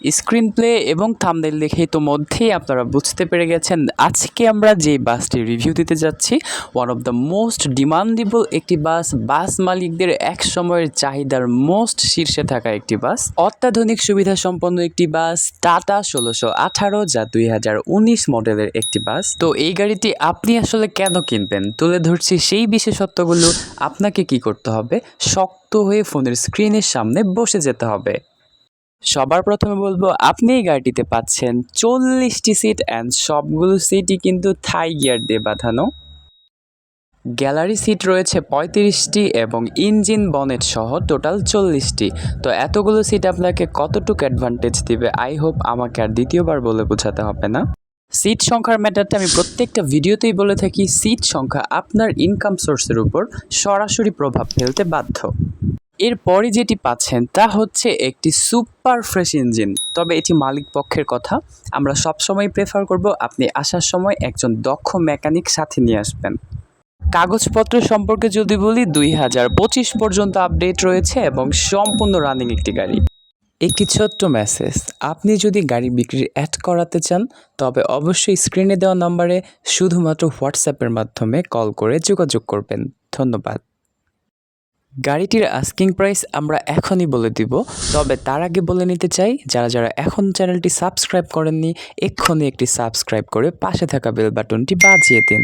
screen play এবং thumbnail দেখে তো মধ্যেই আপনারা বুঝতে পেরে গেছেন আজকে আমরা যে বাসটি রিভিউ দিতে যাচ্ছি one of the most demandable একটি বাস বাস মালিকদের এক সময়ের চাহিদার মোস্ট শীর্ষে থাকা একটি বাস। অত্যাধুনিক সুবিধা সম্পন্ন একটি বাস টাটা ষোলোশো আঠারো, যা দুই হাজার উনিশ মডেলের একটি বাস। তো এই গাড়িটি আপনি আসলে কেন কিনবেন? তুলে ধরছি সেই বিশেষত্বগুলো। আপনাকে কি করতে হবে? শক্ত হয়ে ফোনের স্ক্রিনের সামনে বসে যেতে হবে। সবার প্রথমে বলব, আপনি এই গাড়িটিতে পাচ্ছেন চল্লিশটি সিট অ্যান্ড সবগুলো সিটই কিন্তু থাই গিয়ার দিয়ে বাঁধানো। গ্যালারি সিট রয়েছে পঁয়ত্রিশটি এবং ইঞ্জিন বনেট সহ টোটাল চল্লিশটি। তো এতগুলো সিট আপনাকে কতটুকু অ্যাডভান্টেজ দিবে? আই হোপ আমাকে আর দ্বিতীয়বার বলে বোঝাতে হবে না। সিট সংখ্যার ম্যাটারটা আমি প্রত্যেকটা ভিডিওতেই বলে থাকি সিট সংখ্যা আপনার ইনকাম সোর্সের উপর সরাসরি প্রভাব ফেলতে বাধ্য। এরপরে যেটি পাচ্ছেন তা হচ্ছে একটি সুপার ফ্রেশ ইঞ্জিন। তবে এটি মালিক পক্ষের কথা। আমরা সবসময় প্রেফার করব আপনি আসার সময় একজন দক্ষ মেকানিক সাথে নিয়ে আসবেন। কাগজপত্র সম্পর্কে যদি বলি, দুই হাজার পঁচিশ পর্যন্ত আপডেট রয়েছে এবং সম্পূর্ণ রানিং একটি গাড়ি। একটি ছোট্ট মেসেজ আপনি যদি গাড়ি বিক্রির অ্যাড করাতে চান, তবে অবশ্যই স্ক্রিনে দেওয়া নম্বরে শুধুমাত্র হোয়াটসঅ্যাপের মাধ্যমে কল করে যোগাযোগ করবেন। ধন্যবাদ। গাড়িটির আস্কিং প্রাইস আমরা এখনই বলে দিব। তবে তার আগে বলে নিতে চাই, যারা যারা এখন চ্যানেলটি সাবস্ক্রাইব করেননি, এক্ষুনি একটি সাবস্ক্রাইব করে পাশে থাকা বেল বাটনটি বাজিয়ে দিন।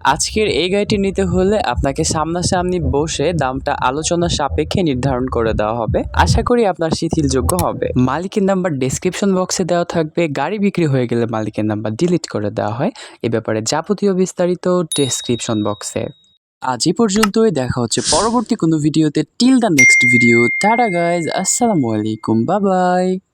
আজকের এই গাড়িটি নিতে হলে আপনাকে সামনাসামনি বসে দামটা আলোচনা সাপেক্ষে নির্ধারণ করে দেওয়া হবে। আশা করি আপনার শিথিলযোগ্য হবে। মালিকের নাম্বার ডেসক্রিপশন বক্সে দেওয়া থাকবে। গাড়ি বিক্রি হয়ে গেলে মালিকের নাম্বার ডিলিট করে দেওয়া হয়। এ ব্যাপারে যাবতীয় বিস্তারিত ডেসক্রিপশন বক্সে আজ এই পর্যন্তই, দেখা হচ্ছে পরবর্তী কোনো ভিডিওতে। Till the next video tata guys আসসালামু আলাইকুম বাবাই বাই